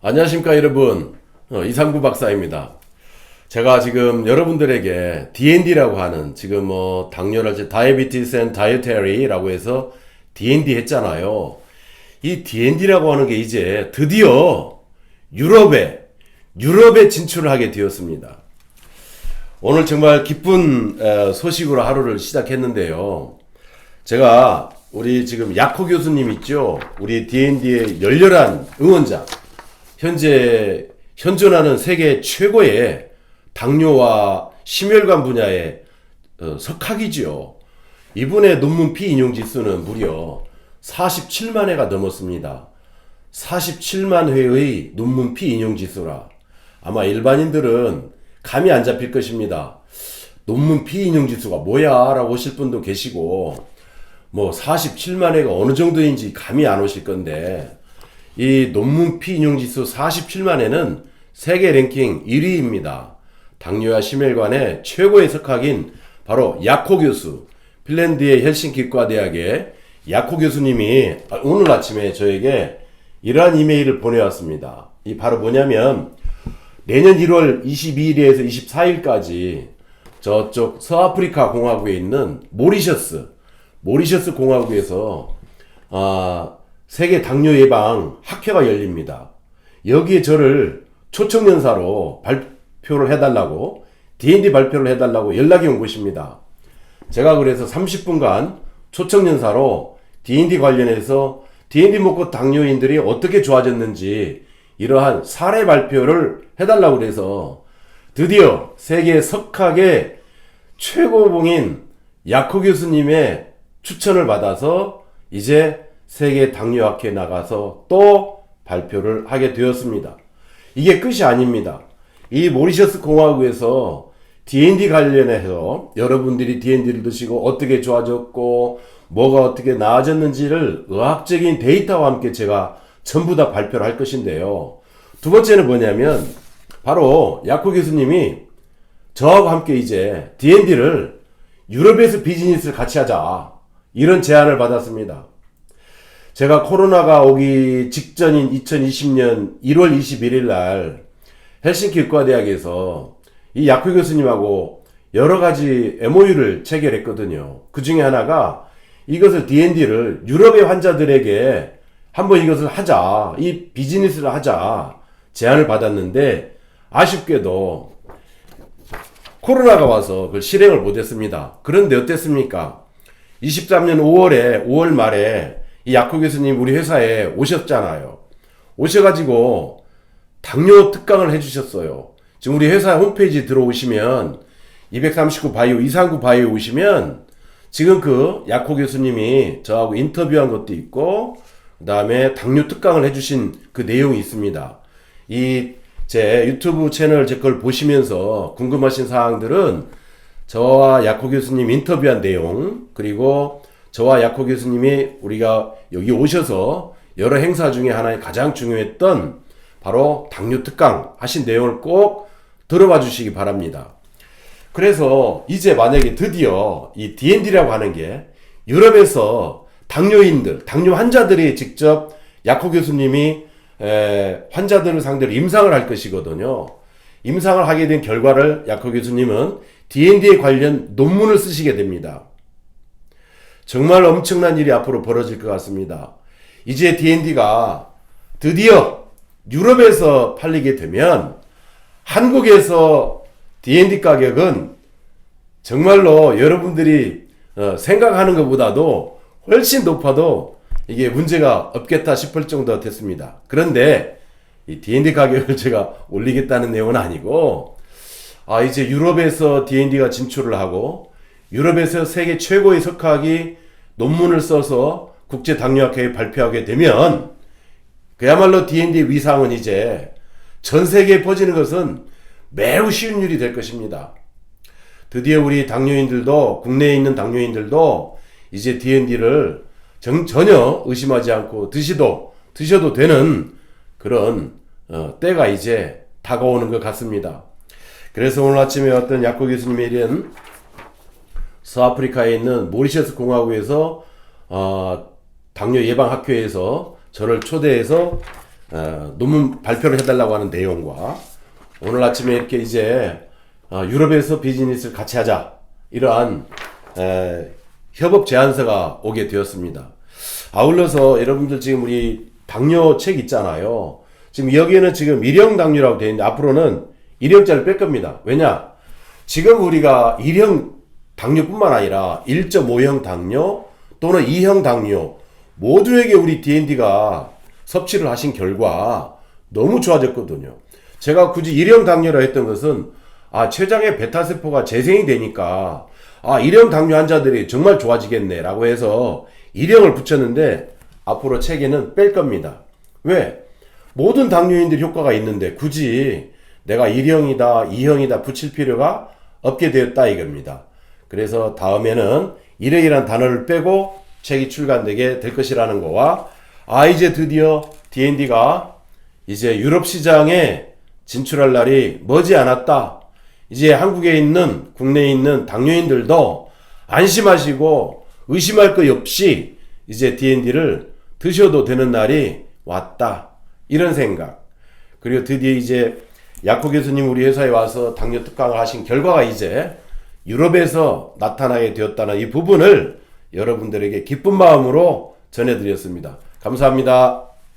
안녕하십니까 여러분 어, 이상구 박사입니다. 제가 지금 여러분들에게 D&D라고 하는 지금 뭐 당뇨랄지 Diabetes and Dietary라고 해서 D&D 했잖아요. 이 D&D라고 하는 게 이제 드디어 유럽에 유럽에 진출을 하게 되었습니다. 오늘 정말 기쁜 에, 소식으로 하루를 시작했는데요. 제가 우리 지금 야코 교수님 있죠? 우리 D&D의 열렬한 응원자. 현재 현존하는 세계 최고의 당뇨와 심혈관 분야의 어, 석학이지요. 이분의 논문 피인용 지수는 무려 47만 회가 넘었습니다. 47만 회의 논문 피인용 지수라 아마 일반인들은 감이 안 잡힐 것입니다. 논문 피인용 지수가 뭐야? 라고 하실 분도 계시고 뭐 47만 회가 어느 정도인지 감이 안 오실 건데 이 논문 피 인용 지수 47만에는 세계 랭킹 1위입니다. 당뇨와 심혈관의 최고 의 석학인 바로 야코 교수, 핀란드의 헬싱키과 대학의 야코 교수님이 오늘 아침에 저에게 이러한 이메일을 보내왔습니다. 이 바로 뭐냐면 내년 1월 22일에서 24일까지 저쪽 서아프리카 공화국에 있는 모리셔스, 모리셔스 공화국에서 아, 세계 당뇨 예방 학회가 열립니다. 여기에 저를 초청연사로 발표를 해달라고 D&D 발표를 해달라고 연락이 온 것입니다. 제가 그래서 30분간 초청연사로 D&D 관련해서 D&D 먹고 당뇨인들이 어떻게 좋아졌는지 이러한 사례 발표를 해달라고 그래서 드디어 세계 석학의 최고봉인 야코 교수님의 추천을 받아서 이제 세계 당뇨학회에 나가서 또 발표를 하게 되었습니다. 이게 끝이 아닙니다. 이 모리셔스 공화국에서 D&D 관련해서 여러분들이 D&D를 드시고 어떻게 좋아졌고 뭐가 어떻게 나아졌는지를 의학적인 데이터와 함께 제가 전부 다 발표를 할 것인데요. 두 번째는 뭐냐면 바로 야코 교수님이 저하고 함께 이제 D&D를 유럽에서 비즈니스를 같이 하자 이런 제안을 받았습니다. 제가 코로나가 오기 직전인 2020년 1월 21일 날 헬싱키 의과대학에서 이 약효 교수님하고 여러 가지 MOU를 체결했거든요. 그 중에 하나가 이것을 D&D를 유럽의 환자들에게 한번 이것을 하자. 이 비즈니스를 하자. 제안을 받았는데 아쉽게도 코로나가 와서 그걸 실행을 못했습니다. 그런데 어땠습니까? 23년 5월에 5월 말에 이 약호 교수님 우리 회사에 오셨잖아요. 오셔가지고 당뇨 특강을 해주셨어요. 지금 우리 회사 홈페이지 들어오시면 239 바이오, 239 바이오 오시면 지금 그 약호 교수님이 저하고 인터뷰한 것도 있고 그 다음에 당뇨 특강을 해주신 그 내용이 있습니다. 이 제 유튜브 채널 제 걸 보시면서 궁금하신 사항들은 저와 약호 교수님 인터뷰한 내용 그리고 저와 약호 교수님이 우리가 여기 오셔서 여러 행사 중에 하나의 가장 중요했던 바로 당뇨 특강 하신 내용을 꼭 들어봐 주시기 바랍니다. 그래서 이제 만약에 드디어 이 D&D라고 하는 게 유럽에서 당뇨인들, 당뇨 환자들이 직접 약호 교수님이 에, 환자들을 상대로 임상을 할 것이거든요. 임상을 하게 된 결과를 약호 교수님은 D&D에 관련 논문을 쓰시게 됩니다. 정말 엄청난 일이 앞으로 벌어질 것 같습니다. 이제 D&D가 드디어 유럽에서 팔리게 되면 한국에서 D&D 가격은 정말로 여러분들이 어, 생각하는 것보다도 훨씬 높아도 이게 문제가 없겠다 싶을 정도가 됐습니다. 그런데 이 D&D 가격을 제가 올리겠다는 내용은 아니고 아 이제 유럽에서 D&D가 진출을 하고 유럽에서 세계 최고의 석학이 논문을 써서 국제 당뇨학회에 발표하게 되면 그야말로 D&D 위상은 이제 전 세계에 퍼지는 것은 매우 쉬운 일이 될 것입니다. 드디어 우리 당뇨인들도 국내에 있는 당뇨인들도 이제 D&D를 전혀 의심하지 않고 드시도 드셔도 되는 그런 어, 때가 이제 다가오는 것 같습니다. 그래서 오늘 아침에 어떤 약국 교수님이 이런 서아프리카에 있는 모리셔스 공화국에서 어, 당뇨 예방 학회에서 저를 초대해서 어, 논문 발표를 해달라고 하는 내용과 오늘 아침에 이렇게 이제 어, 유럽에서 비즈니스를 같이 하자 이러한 에, 협업 제안서가 오게 되었습니다. 아울러서 여러분들 지금 우리 당뇨 책 있잖아요. 지금 여기에는 지금 일형 당뇨라고 되어 있는데 앞으로는 일형자를 뺄 겁니다. 왜냐? 지금 우리가 일형 당뇨뿐만 아니라 1.5형 당뇨 또는 2형 당뇨 모두에게 우리 D&D가 섭취를 하신 결과 너무 좋아졌거든요. 제가 굳이 1형 당뇨라 했던 것은 아 췌장의 베타세포가 재생이 되니까 아 1형 당뇨 환자들이 정말 좋아지겠네 라고 해서 1형을 붙였는데 앞으로 책에는 뺄 겁니다. 왜? 모든 당뇨인들 효과가 있는데 굳이 내가 1형이다, 2형이다 붙일 필요가 없게 되었다 이겁니다. 그래서 다음에는 1형이라는 단어를 빼고 책이 출간되게 될 것이라는 거와 아 이제 드디어 D&D가 이제 유럽 시장에 진출할 날이 머지 않았다. 이제 한국에 있는 국내에 있는 당뇨인들도 안심하시고 의심할 것 없이 이제 D&D를 드셔도 되는 날이 왔다. 이런 생각. 그리고 드디어 이제 야코 교수님 우리 회사에 와서 당뇨 특강을 하신 결과가 이제 유럽에서 나타나게 되었다는 이 부분을 여러분들에게 기쁜 마음으로 전해드렸습니다. 감사합니다.